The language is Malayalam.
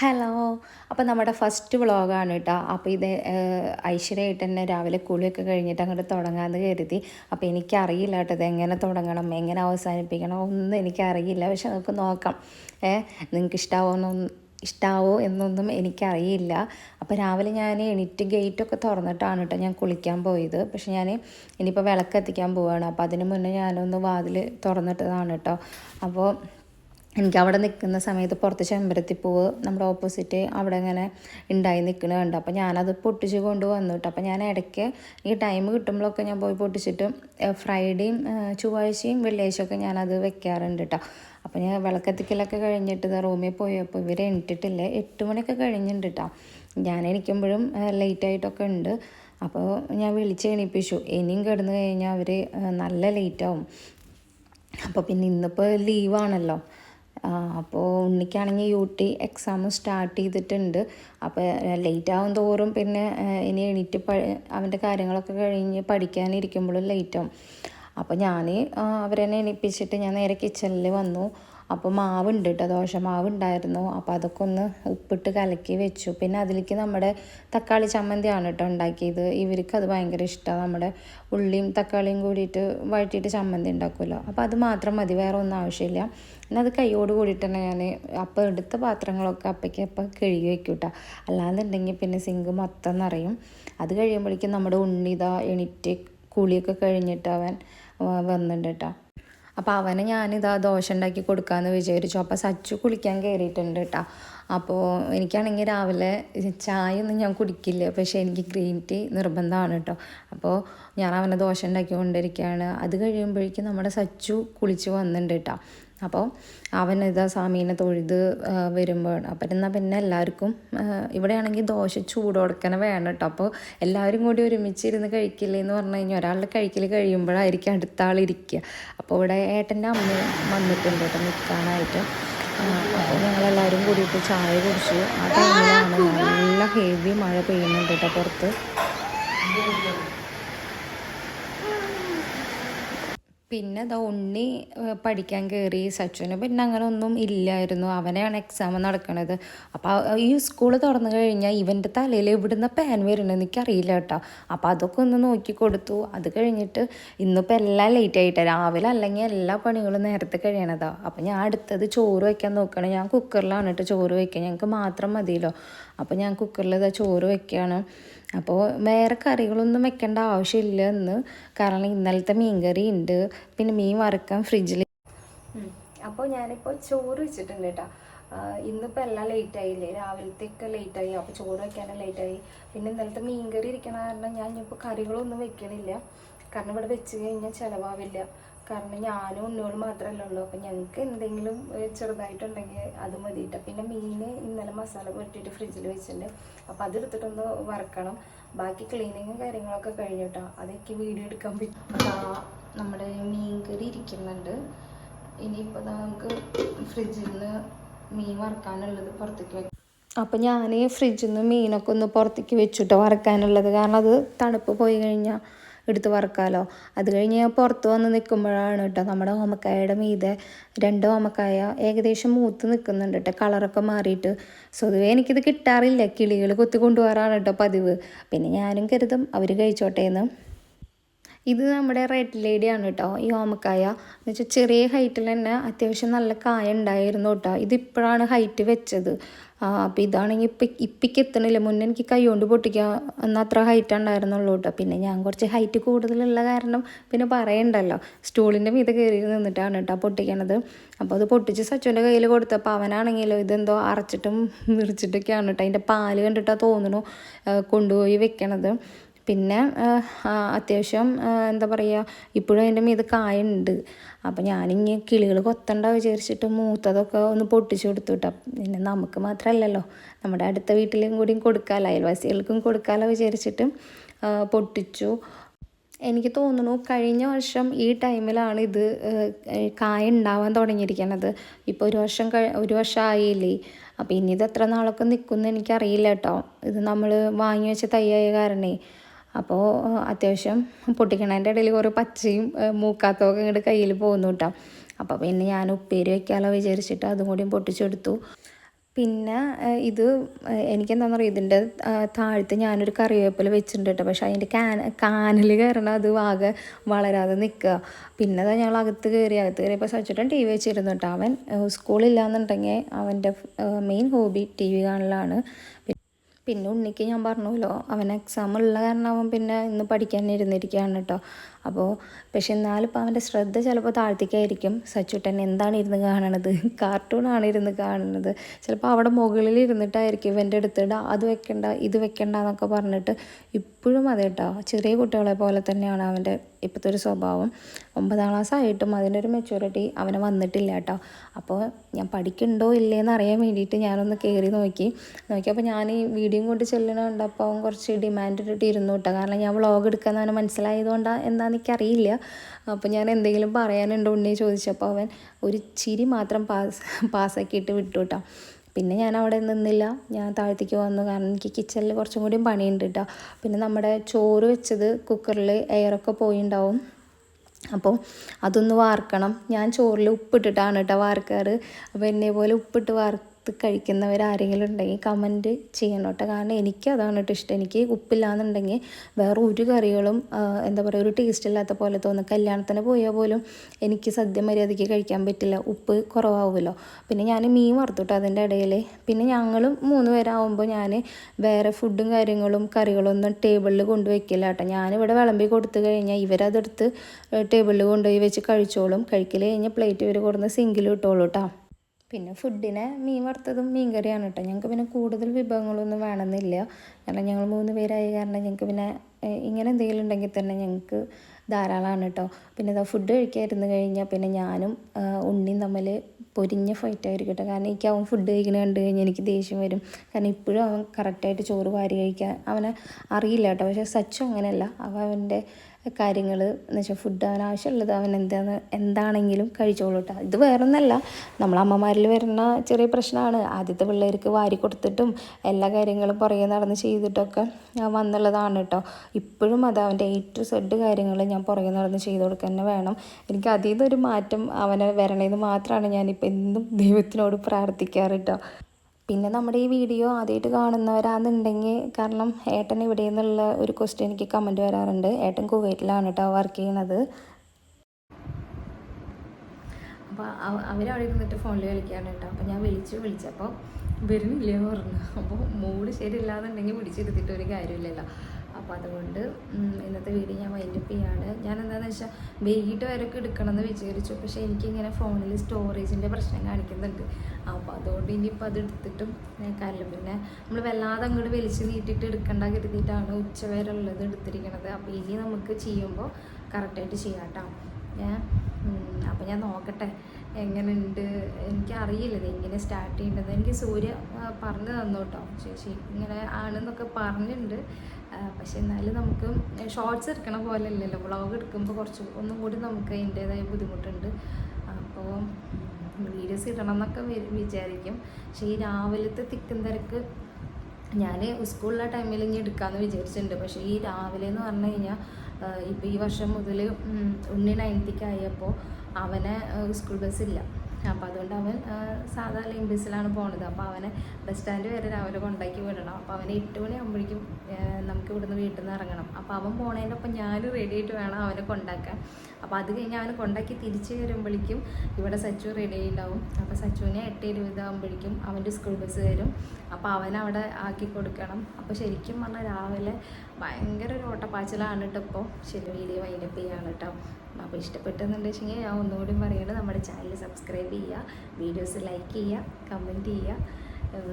ഹലോ അപ്പോൾ നമ്മുടെ ഫസ്റ്റ് വ്ളോഗാണ് കേട്ടോ അപ്പോൾ ഇത് ഐശ്വര്യമായിട്ട് തന്നെ രാവിലെ കുളിയൊക്കെ കഴിഞ്ഞിട്ട് അങ്ങോട്ട് തുടങ്ങാമെന്ന് കരുതി. അപ്പോൾ എനിക്കറിയില്ല കേട്ടോ ഇത് എങ്ങനെ തുടങ്ങണം എങ്ങനെ അവസാനിപ്പിക്കണം ഒന്നും എനിക്കറിയില്ല. പക്ഷെ നമുക്ക് നോക്കാം. ഏ നിങ്ങൾക്ക് ഇഷ്ടാവുമെന്നൊന്നും ഇഷ്ടാവോ എന്നൊന്നും എനിക്കറിയില്ല. അപ്പോൾ രാവിലെ ഞാൻ എണീറ്റ് ഗേറ്റൊക്കെ തുറന്നിട്ടാണ് കേട്ടോ ഞാൻ കുളിക്കാൻ പോയത്. പക്ഷെ ഞാൻ ഇനിയിപ്പോൾ വിളക്ക് എത്തിക്കാൻ പോവുകയാണ് അപ്പോൾ അതിന് മുന്നേ ഞാനൊന്ന് വാതിൽ തുറന്നിട്ടതാണ് കേട്ടോ അപ്പോൾ എനിക്ക് അവിടെ നിൽക്കുന്ന സമയത്ത് പുറത്ത് ചെമ്പരത്തിപ്പൂവ് നമ്മുടെ ഓപ്പോസിറ്റ് അവിടെ ഇങ്ങനെ ഉണ്ടായി നിൽക്കണ കണ്ടു. അപ്പോൾ ഞാനത് പൊട്ടിച്ച് കൊണ്ട് വന്നു കേട്ടോ. അപ്പോൾ ഞാൻ ഇടയ്ക്ക് ഈ ടൈം കിട്ടുമ്പോഴൊക്കെ ഞാൻ പോയി പൊട്ടിച്ചിട്ട് ഫ്രൈഡേയും ചൊവ്വാഴ്ചയും വെള്ളിയാഴ്ചയൊക്കെ ഞാനത് വെക്കാറുണ്ട് കേട്ടോ. അപ്പോൾ ഞാൻ വിളക്കത്തിക്കലൊക്കെ കഴിഞ്ഞിട്ട് റൂമിൽ പോയപ്പോൾ ഇവർ എണിട്ടിട്ടില്ല എട്ട് മണിയൊക്കെ കഴിഞ്ഞിട്ടുണ്ട് കേട്ടോ. ഞാൻ എണിക്കുമ്പോഴും ലേറ്റായിട്ടൊക്കെ ഉണ്ട്. അപ്പോൾ ഞാൻ വിളിച്ച് എണീപ്പിച്ചു. ഇനിയും കിടന്നു കഴിഞ്ഞാൽ അവർ നല്ല ലേറ്റാവും അപ്പോൾ പിന്നെ ഇന്നിപ്പോൾ ലീവാണല്ലോ അപ്പോൾ ഉണ്ണിക്കാണെങ്കിൽ യു ടി എക്സാം സ്റ്റാർട്ട് ചെയ്തിട്ടുണ്ട് അപ്പോൾ ലേറ്റ് ആവും തോറും പിന്നെ ഇനി എണീറ്റ് പ അവന്റെ കാര്യങ്ങളൊക്കെ കഴിഞ്ഞ് പഠിക്കാനിരിക്കുമ്പോഴും ലേറ്റ് ആവും. അപ്പോൾ ഞാൻ അവരെന്നെ എണീപ്പിച്ചിട്ട് ഞാൻ നേരെ കിച്ചണിൽ വന്നു. അപ്പോൾ മാവുണ്ട് കേട്ടോ ദോശമാവ് ഉണ്ടായിരുന്നു അപ്പോൾ അതൊക്കെ ഒന്ന് ഉപ്പിട്ട് കലക്കി വെച്ചു. പിന്നെ അതിലേക്ക് നമ്മുടെ തക്കാളി ചമ്മന്തിയാണ് കേട്ടോ ഉണ്ടാക്കിയത്. ഇവർക്ക് അത് ഭയങ്കര ഇഷ്ടമാണ് നമ്മുടെ ഉള്ളിയും തക്കാളിയും കൂടിയിട്ട് വഴറ്റിയിട്ട് ചമ്മന്തി ഉണ്ടാക്കുമല്ലോ. അപ്പോൾ അത് മാത്രം മതി വേറെ ഒന്നും ആവശ്യമില്ല. പിന്നെ അത് കൈയോട് കൂടിയിട്ട് തന്നെ ഞാൻ അപ്പം എടുത്ത പാത്രങ്ങളൊക്കെ അപ്പയ്ക്ക് അപ്പം കഴുകി വെക്കും കേട്ടോ അല്ലാന്നുണ്ടെങ്കിൽ പിന്നെ സിങ്ക് മൊത്തം നിറയും. അത് കഴിയുമ്പോഴേക്കും നമ്മുടെ ഉണ്ണിത എണിറ്റ് കുളിയൊക്കെ കഴിഞ്ഞിട്ട് അവൻ വന്നിട്ടുണ്ട് കേട്ടോ അപ്പോൾ അവനെ ഞാനിതാ ദോശ ഉണ്ടാക്കി കൊടുക്കാമെന്ന് വിചാരിച്ചു. അപ്പോൾ സച്ചു കുളിക്കാൻ കയറിയിട്ടുണ്ട് കേട്ടോ അപ്പോൾ എനിക്കാണെങ്കിൽ രാവിലെ ചായ ഒന്നും ഞാൻ കുടിക്കില്ല. പക്ഷേ എനിക്ക് ഗ്രീൻ ടീ നിർബന്ധമാണ് കേട്ടോ അപ്പോൾ ഞാൻ അവനെ ദോശ ഉണ്ടാക്കി കൊണ്ടിരിക്കുകയാണ് അത് കഴിയുമ്പോഴേക്കും നമ്മുടെ സച്ചു കുളിച്ച് വന്നിട്ടുണ്ട് കേട്ടോ അപ്പോൾ അവൻ ഇതാ സ്വാമീനെ തൊഴുത് വരുമ്പോൾ അപ്പം എന്നാൽ പിന്നെ എല്ലാവർക്കും ഇവിടെയാണെങ്കിൽ ദോശ ചൂടോടക്കനെ വേണം കേട്ടോ. അപ്പോൾ എല്ലാവരും കൂടി ഒരുമിച്ചിരുന്ന് കഴിക്കില്ലേ എന്ന് പറഞ്ഞു കഴിഞ്ഞാൽ ഒരാളുടെ കഴിക്കൽ കഴിയുമ്പോഴായിരിക്കും അടുത്ത ആൾ ഇരിക്കുക. അപ്പോൾ ഇവിടെ ഏട്ടന്റെ അമ്മ വന്നിട്ടുണ്ട് കേട്ടോ നിൽക്കാനായിട്ട്. അപ്പോൾ ഞങ്ങളെല്ലാവരും കൂടിയിട്ട് ചായ കുടിച്ചു ആ ടൈമിലാണ് നല്ല ഹെവി മഴ പെയ്യുന്നുണ്ട് കേട്ടോ പുറത്ത്. പിന്നെ അത് ഉണ്ണി പഠിക്കാൻ കയറി സച്ചുവിന്. പിന്നെ അങ്ങനെ ഒന്നും ഇല്ലായിരുന്നു. അവനെയാണ് എക്സാം നടക്കണത്. അപ്പോൾ ഈ സ്കൂൾ തുറന്നു കഴിഞ്ഞാൽ ഇവന്റെ തലയിൽ എവിടുന്ന പാൻ വരുന്നത് എനിക്കറിയില്ല കേട്ടോ. അപ്പോൾ അതൊക്കെ ഒന്ന് നോക്കി കൊടുത്തു. അത് കഴിഞ്ഞിട്ട് ഇന്നിപ്പോൾ എല്ലാം ലേറ്റ് ആയിട്ട്. രാവിലെ അല്ലെങ്കിൽ എല്ലാ പണികളും നേരത്തെ കഴിയണതാ. അപ്പോൾ ഞാൻ അടുത്തത് ചോറ് വയ്ക്കാൻ നോക്കണം. ഞാൻ കുക്കറിലാണ് കേട്ടോ ചോറ് വയ്ക്കുക ഞങ്ങൾക്ക് മാത്രം മതിയല്ലോ. അപ്പോൾ ഞാൻ കുക്കറിൽ ഇതാ ചോറ് വയ്ക്കുകയാണ് അപ്പോൾ വേറെ കറികളൊന്നും വെക്കേണ്ട ആവശ്യമില്ല എന്ന് കാരണം ഇന്നലത്തെ മീൻകറി ഉണ്ട് പിന്നെ മീൻ വറുക്കാൻ ഫ്രിഡ്ജിൽ അപ്പോൾ ഞാനിപ്പോൾ ചോറ് വെച്ചിട്ടുണ്ട് കേട്ടോ. ഇന്നിപ്പോൾ എല്ലാം ലേറ്റ് ആയില്ലേ? രാവിലത്തേക്ക് ലേറ്റ് ആയി. അപ്പോൾ ചോറ് വെക്കാനും ലേറ്റ് ആയി. പിന്നെ ഇന്നലത്തെ മീൻകറി ഇരിക്കണ കാരണം ഞാൻ ഇനിയിപ്പോൾ കറികളൊന്നും വെക്കണില്ല. കാരണം ഇവിടെ വെച്ച് കഴിഞ്ഞാൽ ചിലവാവില്ല. കാരണം ഞാനും ഉണ്ണിയോട് മാത്രമല്ല ഉള്ളൂ. അപ്പം ഞങ്ങൾക്ക് എന്തെങ്കിലും ചെറുതായിട്ടുണ്ടെങ്കിൽ അത് മതിയിട്ട് പിന്നെ മീൻ ഇന്നലെ മസാല പുരട്ടിയിട്ട് ഫ്രിഡ്ജിൽ വെച്ചിട്ടുണ്ട്. അപ്പം അതെടുത്തിട്ടൊന്ന് വറക്കണം. ബാക്കി ക്ലീനിങ്ങും കാര്യങ്ങളൊക്കെ കഴിഞ്ഞിട്ടോ അതൊക്കെ വീഡിയോ എടുക്കാൻ പറ്റും. നമ്മുടെ മീൻ കറി ഇരിക്കുന്നുണ്ട് ഇനിയിപ്പോൾ നമുക്ക് ഫ്രിഡ്ജിൽ നിന്ന് മീൻ വറക്കാനുള്ളത് പുറത്തേക്ക് വെക്കാം അപ്പം ഞാൻ ഫ്രിഡ്ജിൽ നിന്ന് മീനൊക്കെ ഒന്ന് പുറത്തേക്ക് വെച്ചിട്ട് വറക്കാനുള്ളത്. കാരണം അത് തണുപ്പ് പോയി കഴിഞ്ഞാൽ എടുത്ത് വറക്കാമല്ലോ അത് കഴിഞ്ഞ് പുറത്ത് വന്ന് നിൽക്കുമ്പോഴാണ് കേട്ടോ നമ്മുടെ ഓമക്കായയുടെ മീതെ രണ്ട് ഓമക്കായ ഏകദേശം മൂത്ത് നിൽക്കുന്നുണ്ട് കേട്ടോ. കളറൊക്കെ മാറിയിട്ട്. സ്വതുവേ എനിക്കിത് കിട്ടാറില്ല. കിളികൾ കൊത്തി കൊണ്ടുപോകാറാണ് കേട്ടോ പതിവ്. പിന്നെ ഞാനും കരുതും അവർ കഴിച്ചോട്ടെ എന്ന്. ഇത് നമ്മുടെ റെഡ് ലേഡിയാണ് കേട്ടോ ഈ ഓമക്കായ. എന്ന് വെച്ചാൽ ചെറിയ ഹൈറ്റിൽ തന്നെ അത്യാവശ്യം നല്ല കായ ഉണ്ടായിരുന്നു കേട്ടോ. ഇതിപ്പോഴാണ് ഹൈറ്റ് വെച്ചത്. അപ്പോൾ ഇതാണെങ്കിൽ ഇപ്പം ഇപ്പിക്ക് എത്തണില്ല. മുന്നേ എനിക്ക് കൈ കൊണ്ട് പൊട്ടിക്കാൻ എന്നാൽ അത്ര ഹൈറ്റ് ഉണ്ടായിരുന്നുള്ളൂ കേട്ടോ പിന്നെ ഞാൻ കുറച്ച് ഹൈറ്റ് കൂടുതലുള്ള കാരണം പിന്നെ പറയണ്ടല്ലോ. സ്റ്റൂളിന്റെ മീതെ കയറി നിന്നിട്ടാണ് കേട്ടോ പൊട്ടിക്കണത്. അപ്പോൾ അത് പൊട്ടിച്ച് സച്ചുവിന്റെ കയ്യിൽ കൊടുത്തപ്പോൾ അവനാണെങ്കിലോ ഇതെന്തോ അരച്ചിട്ടും വിറിച്ചിട്ടൊക്കെയാണ് കേട്ടോ അതിന്റെ പാൽ കണ്ടിട്ടാണ് തോന്നുന്നു കൊണ്ടുപോയി വെക്കണത്. പിന്നെ അത്യാവശ്യം എന്താ പറയുക ഇപ്പോഴും അതിന്റെ മീത് കായുണ്ട്. അപ്പം ഞാനിങ്ങനെ കിളികൾ കൊത്തണ്ട വിചാരിച്ചിട്ട് മൂത്തതൊക്കെ ഒന്ന് പൊട്ടിച്ചു കൊടുത്തു കേട്ടോ പിന്നെ നമുക്ക് മാത്രമല്ലല്ലോ നമ്മുടെ അടുത്ത വീട്ടിലും കൂടിയും കൊടുക്കാമല്ലോ അയൽവാസികൾക്കും കൊടുക്കാമല്ലോ വിചാരിച്ചിട്ട് പൊട്ടിച്ചു. എനിക്ക് തോന്നുന്നു കഴിഞ്ഞ വർഷം ഈ ടൈമിലാണ് ഇത് കായ ഉണ്ടാവാൻ തുടങ്ങിയിരിക്കുന്നത് ഇപ്പോൾ ഒരു വർഷം കഴി ഒരു വർഷം ആയില്ലേ? അപ്പോൾ ഇനി ഇത് എത്ര നാളൊക്കെ നിൽക്കുമെന്ന് എനിക്കറിയില്ല കേട്ടോ. ഇത് നമ്മൾ വാങ്ങി വെച്ച തയ്യായ കാരണേ. അപ്പോൾ അത്യാവശ്യം പൊട്ടിക്കണതിന്റെ ഇടയിൽ കുറേ പച്ചയും മൂക്കാത്തതൊക്കെ ഇങ്ങോട്ട് കയ്യിൽ പോകുന്നു കേട്ടോ അപ്പോൾ പിന്നെ ഞാൻ ഉപ്പേരി വയ്ക്കാമല്ലോ വിചാരിച്ചിട്ട് അതും കൂടിയും പൊട്ടിച്ചെടുത്തു. പിന്നെ ഇത് എനിക്കെന്താണെന്ന് പറയുക ഇതിന്റെ താഴത്ത് ഞാനൊരു കറിവേപ്പില വെച്ചിട്ടുണ്ട് കേട്ടോ പക്ഷേ അതിന്റെ കാന കാനൽ കയറണം അത് ആകെ വളരാതെ നിൽക്കുക പിന്നെ അതാ ഞങ്ങൾ അകത്ത് കയറി അകത്ത് കയറിയപ്പോൾ സച്ചിട്ടൻ ടി വി വെച്ചിരുന്നു കേട്ടോ അവൻ സ്കൂളില്ലാന്നുണ്ടെങ്കിൽ അവന്റെ മെയിൻ ഹോബി ടി വി കാണലാണ്. പിന്നെ ഉണ്ണിക്ക് ഞാൻ പറഞ്ഞല്ലോ അവൻ എക്സാം ഉള്ള കാരണം അവൻ പിന്നെ ഇന്ന് പഠിക്കാൻ ഇരുന്നിരിക്കുകയാണ് കേട്ടോ അപ്പോൾ പക്ഷെ എന്നാലും ഇപ്പോൾ അവന്റെ ശ്രദ്ധ ചിലപ്പോൾ താഴ്ത്തിക്കായിരിക്കും. സച്ചുട്ടൻ എന്താണ് ഇരുന്ന് കാണണത്? കാർട്ടൂണാണ് ഇരുന്ന് കാണുന്നത് ചിലപ്പോൾ അവിടെ മുകളിൽ ഇരുന്നിട്ടായിരിക്കും ഇവന്റെ അടുത്തിട അത് വെക്കണ്ട ഇത് വെക്കണ്ട എന്നൊക്കെ പറഞ്ഞിട്ട് ഇപ്പോഴും അതെ കേട്ടോ ചെറിയ കുട്ടികളെ പോലെ തന്നെയാണ് അവന്റെ ഇപ്പോഴത്തെ ഒരു സ്വഭാവം. ഒമ്പതാം ക്ലാസ് ആയിട്ടും അതിന്റെ ഒരു മെച്യൂരിറ്റി അവന് വന്നിട്ടില്ല കേട്ടോ അപ്പോൾ ഞാൻ പഠിക്കുന്നുണ്ടോ ഇല്ലേന്ന് അറിയാൻ വേണ്ടിയിട്ട് ഞാനൊന്ന് കയറി നോക്കി. നോക്കിയപ്പോൾ ഞാൻ ഈ വീഡിയോ കൊണ്ട് ചെല്ലണ കണ്ടപ്പോൾ കുറച്ച് ഡിമാൻഡ് ഇട്ടിട്ട് ഇരുന്നു കേട്ടോ കാരണം ഞാൻ വ്ളോഗ് എടുക്കാമെന്ന് അവന് മനസ്സിലായതുകൊണ്ടാണ് എന്താണെന്ന് എനിക്കറിയില്ല. അപ്പോൾ ഞാൻ എന്തെങ്കിലും പറയാനുണ്ടോ ഉണ്ണി ചോദിച്ചപ്പോൾ അവൻ ഒരു ചിരി മാത്രം പാസ് പാസ്സാക്കിയിട്ട് വിട്ടു കേട്ടോ പിന്നെ ഞാൻ അവിടെ നിന്നില്ല. ഞാൻ താഴത്തേക്ക് വന്നു. കാരണം എനിക്ക് കിച്ചണിൽ കുറച്ചും കൂടി പണിയുണ്ട് കേട്ടോ പിന്നെ നമ്മുടെ ചോറ് വെച്ചത് കുക്കറിൽ എയറൊക്കെ പോയിണ്ടാവും. അപ്പോൾ അതൊന്ന് വാർക്കണം. ഞാൻ ചോറിൽ ഉപ്പിട്ടിട്ടാണ് കേട്ടോ വാർക്കാറ്. അപ്പോൾ എന്നെ പോലെ ഉപ്പിട്ട് വാർത്ത് കഴിക്കുന്നവർ ആരെങ്കിലും ഉണ്ടെങ്കിൽ കമന്റ് ചെയ്യണം കേട്ടോ. കാരണം എനിക്ക് അതാണ് കേട്ടോ ഇഷ്ടം. എനിക്ക് ഉപ്പില്ലാന്നുണ്ടെങ്കിൽ വേറെ ഒരു കറികളും എന്താ പറയുക ഒരു ടേസ്റ്റ് ഇല്ലാത്ത പോലെ തോന്നും. കല്യാണത്തിന് പോയാൽ പോലും എനിക്ക് സദ്യ മര്യാദയ്ക്ക് കഴിക്കാൻ പറ്റില്ല. ഉപ്പ് കുറവാകുമല്ലോ പിന്നെ ഞാൻ മീൻ വറുത്തുട്ടോ അതിന്റെ ഇടയിൽ. പിന്നെ ഞങ്ങളും മൂന്ന് പേരാകുമ്പോൾ ഞാൻ വേറെ ഫുഡും കാര്യങ്ങളും കറികളൊന്നും ടേബിളിൽ കൊണ്ടുവയ്ക്കില്ല കേട്ടോ. ഞാനിവിടെ വിളമ്പി കൊടുത്തു കഴിഞ്ഞാൽ ഇവരതെടുത്ത് ടേബിളിൽ കൊണ്ടുപോയി വെച്ച് കഴിച്ചോളും. കഴിക്കൽ കഴിഞ്ഞ് പ്ലേറ്റ് ഇവർ കൊടുന്ന് സിങ്കിൽ ഇട്ടോളൂ കേട്ടോ. പിന്നെ ഫുഡിനെ മീൻ വറുത്തതും മീൻ കറിയാണ് കേട്ടോ. ഞങ്ങൾക്ക് പിന്നെ കൂടുതൽ വിഭവങ്ങളൊന്നും വേണമെന്നില്ല. കാരണം ഞങ്ങൾ മൂന്ന് പേരായ കാരണം ഞങ്ങൾക്ക് പിന്നെ ഇങ്ങനെ എന്തെങ്കിലും ഉണ്ടെങ്കിൽ തന്നെ ഞങ്ങൾക്ക് ധാരാളമാണ് കേട്ടോ. പിന്നെ ഇതാ ഫുഡ് കഴിക്കാതിരുന്ന് കഴിഞ്ഞാൽ പിന്നെ ഞാനും ഉണ്ണിയും തമ്മിൽ പൊരിഞ്ഞ ഫൈറ്റ് ആയിരിക്കും കേട്ടോ. കാരണം എനിക്ക് അവൻ ഫുഡ് കഴിക്കുന്നത് കണ്ടു കഴിഞ്ഞാൽ എനിക്ക് ദേഷ്യം വരും. കാരണം ഇപ്പോഴും അവൻ കറക്റ്റായിട്ട് ചോറ് വാരി കഴിക്കാൻ അവനെ അറിയില്ല കേട്ടോ. പക്ഷേ സച്ചു അങ്ങനെയല്ല. അവൻ അവന്റെ കാര്യങ്ങൾ എന്ന് വെച്ചാൽ ഫുഡ് അവൻ ആവശ്യമുള്ളത്. അവൻ എന്താണ് എന്താണെങ്കിലും കഴിച്ചോളൂ കേട്ടോ ഇത് വേറൊന്നല്ല. നമ്മളമ്മമാരിൽ വരുന്ന ചെറിയ പ്രശ്നമാണ് ആദ്യത്തെ പിള്ളേർക്ക് വാരി കൊടുത്തിട്ടും എല്ലാ കാര്യങ്ങളും പുറകെ നടന്ന് ചെയ്തിട്ടൊക്കെ വന്നുള്ളതാണ് കേട്ടോ ഇപ്പോഴും അത് അവന്റെ എ ടു സെഡ് കാര്യങ്ങൾ ഞാൻ പുറകെ നടന്ന് ചെയ്ത് കൊടുക്കുക തന്നെ വേണം. എനിക്ക് അതിൽ നിന്നൊരു മാറ്റം അവനെ വരണേന്ന് മാത്രമാണ് ഞാനിപ്പോൾ എന്നും ദൈവത്തിനോട് പ്രാർത്ഥിക്കാറ് കേട്ടോ പിന്നെ നമ്മുടെ ഈ വീഡിയോ ആദ്യമായിട്ട് കാണുന്നവരാണെന്നുണ്ടെങ്കിൽ കാരണം ഏട്ടൻ ഇവിടെ നിന്നുള്ള ഒരു ക്വസ്റ്റ്യൻ എനിക്ക് കമന്റ് വരാറുണ്ട്. ഏട്ടൻ കുവൈറ്റിലാണ് കേട്ടോ വർക്ക് ചെയ്യണത് അപ്പോൾ അവരവിടെ ഇരുന്നിട്ട് ഫോണിൽ കളിക്കുകയാണ് കേട്ടോ അപ്പോൾ ഞാൻ വിളിച്ചു വിളിച്ചപ്പോൾ വരുന്നില്ല എന്ന് പറഞ്ഞു. അപ്പോൾ മൂഡ് ശരിയില്ലാന്നുണ്ടെങ്കിൽ പിടിച്ചിരുത്തിയിട്ട് ഒരു കാര്യമില്ലല്ലോ. അപ്പോൾ അതുകൊണ്ട് ഇന്നത്തെ വീഡിയോ ഞാൻ വൈൻഡപ്പ് ചെയ്യാണ്. ഞാൻ എന്താണെന്ന് വെച്ചാൽ വൈകിട്ട് വരെയൊക്കെ എടുക്കണം എന്ന് വിചാരിച്ചു. പക്ഷേ എനിക്കിങ്ങനെ ഫോണിൽ സ്റ്റോറേജിന്റെ പ്രശ്നം കാണിക്കുന്നുണ്ട്. അപ്പോൾ അതുകൊണ്ട് ഇനിയിപ്പോൾ അത് എടുത്തിട്ടും കാര്യമില്ല. പിന്നെ നമ്മൾ വല്ലാതെ അങ്ങോട്ട് വലിച്ച് നീട്ടിയിട്ട് എടുക്കണ്ട കരുതിയിട്ടാണ് ഉച്ച വരെ ഉള്ളത് എടുത്തിരിക്കണത്. അപ്പോൾ ഇനി നമുക്ക് ചെയ്യുമ്പോൾ കറക്റ്റായിട്ട് ചെയ്യാം കേട്ടോ. ഞാൻ അപ്പോൾ ഞാൻ നോക്കട്ടെ എങ്ങനെയുണ്ട്? എനിക്കറിയില്ല ഇത് എങ്ങനെ സ്റ്റാർട്ട് ചെയ്യേണ്ടത്. എനിക്ക് സൂര്യ പറഞ്ഞു തന്നു കേട്ടോ ചേച്ചി ഇങ്ങനെ ആണെന്നൊക്കെ പറഞ്ഞിട്ടുണ്ട്. പക്ഷെ എന്നാലും നമുക്ക് ഷോർട്സ് എടുക്കണ പോലെ അല്ലല്ലോ വ്ളോഗ് എടുക്കുമ്പോൾ കുറച്ച് ഒന്നും കൂടി നമുക്ക് അതിന്റേതായ ബുദ്ധിമുട്ടുണ്ട്. അപ്പോൾ വീഡിയോസ് ഇടണം എന്നൊക്കെ വിചാരിക്കും. പക്ഷേ ഈ രാവിലത്തെ തിക്കും തിരക്ക് ഞാൻ സ്കൂളിലെ ടൈമിൽ ഇനി എടുക്കാമെന്ന് വിചാരിച്ചിട്ടുണ്ട്. പക്ഷേ ഈ രാവിലെ എന്ന് പറഞ്ഞു കഴിഞ്ഞാൽ ഇപ്പോൾ ഈ വർഷം മുതൽ ഉണ്ണി നയൻത്തിക്കായപ്പോൾ അവന് സ്കൂൾ ബസ്സില്ല അപ്പോൾ അതുകൊണ്ട് അവൻ സാധാ ലൈൻ ബസ്സിലാണ് പോണത്. അപ്പോൾ അവനെ ബസ് സ്റ്റാൻഡ് വരെ രാവിലെ കൊണ്ടാക്കി വിടണം. അപ്പോൾ അവനെ എട്ട് മണിയാകുമ്പോഴേക്കും നമുക്ക് ഇവിടുന്ന് വീട്ടിൽ നിന്ന് ഇറങ്ങണം. അപ്പോൾ അവൻ പോണതിന്റെ ഒപ്പം ഞാൻ റെഡി ആയിട്ട് വേണം അവനെ കൊണ്ടാക്കാൻ. അപ്പോൾ അത് കഴിഞ്ഞ് അവനെ കൊണ്ടാക്കി തിരിച്ച് വരുമ്പോഴേക്കും ഇവിടെ സച്ചു റെഡി ഉണ്ടാവും അപ്പോൾ സച്ചുവിനെ എട്ട് ഇരുപതാകുമ്പോഴേക്കും അവന്റെ സ്കൂൾ ബസ് വരും. അപ്പോൾ അവനവിടെ ആക്കി കൊടുക്കണം. അപ്പോൾ ശരിക്കും പറഞ്ഞാൽ രാവിലെ ഭയങ്കര ഒരു ഓട്ടപ്പാച്ചിലാണ് കേട്ടോ ഇപ്പോൾ ശരി വീഡിയോ വൈൻഡപ്പ് ചെയ്യാണ് കേട്ടോ അപ്പോൾ ഇഷ്ടപ്പെട്ടെന്നുണ്ടെന്ന് വെച്ചെങ്കിൽ ഞാൻ ഒന്നുകൂടി പറയുന്നത് നമ്മുടെ ചാനൽ സബ്സ്ക്രൈബ് ചെയ്യുക വീഡിയോസ് ലൈക്ക് ചെയ്യുക കമന്റ് ചെയ്യുക.